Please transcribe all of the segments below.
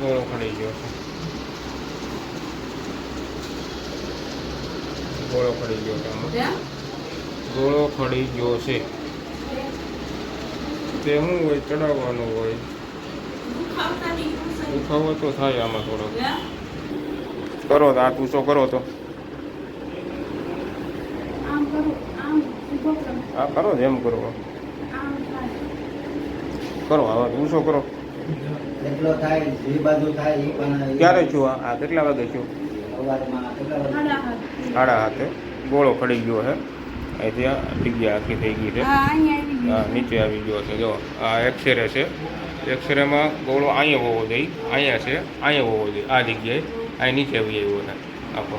ગોળો ખડી ગયો છે. ગોળો ખડી ગયો છે આમાં. ગોળો ખડી ગયો છે. તે શું હોય ચડાવવાનું હોય. દુખાવો તો થાય આમાં થોડો. કરો તો આ પૂછો કરો તો. આમ કરું આમ ઊભો કરો. આ કરો જેમ કરો. કરો હવે પૂછો કરો. કેટલો થાય જે બાજુ થાય એ પણ ક્યારે છું? આ કેટલા વાગે છું? સાડા હાથે. ગોળો ખડી ગયો છે અહીંથી આ જગ્યા આખી થઈ ગઈ છે. હા નીચે આવી ગયો છે. જો આ એક્સરે છે. એક્સરેમાં ગોળો અહીંયા હોવો જોઈએ અહીંયા છે અહીંયા હોવો જોઈએ આ જગ્યાએ. અહીં નીચે આવી આવ્યો છે. આખો.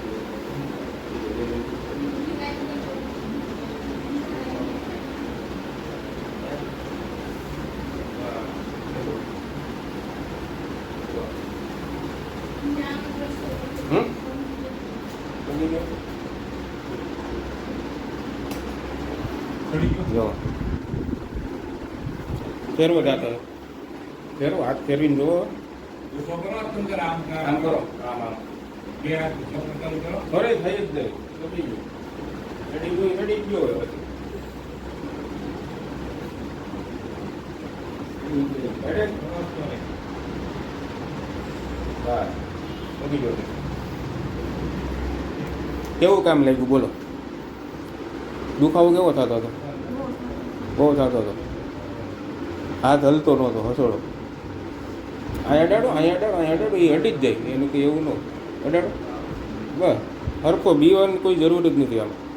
જો. ફેરવો જાતો. ફેરવો, હાથ ફેરવીને જુઓ. આમ કરો. આમ આમ અરે થઈ જ ગયું. રેડી ગયું રેડી ગયો રેડી? ગયો. કેવું કામ લાગ્યું? બોલો. દુખાવો કેવો થતો હતો? બહુ થતો હતો. હાથ હલતો નહોતો, હસોડો. અહીંયા અડાડો અહીંયા અડાડો અહીંયા અડાડો, એ હટી જ જાય. એનું કંઈ એવું ન અડાડો. બસ. હરખો બીવાની કોઈ જરૂર જ નથી આમાં.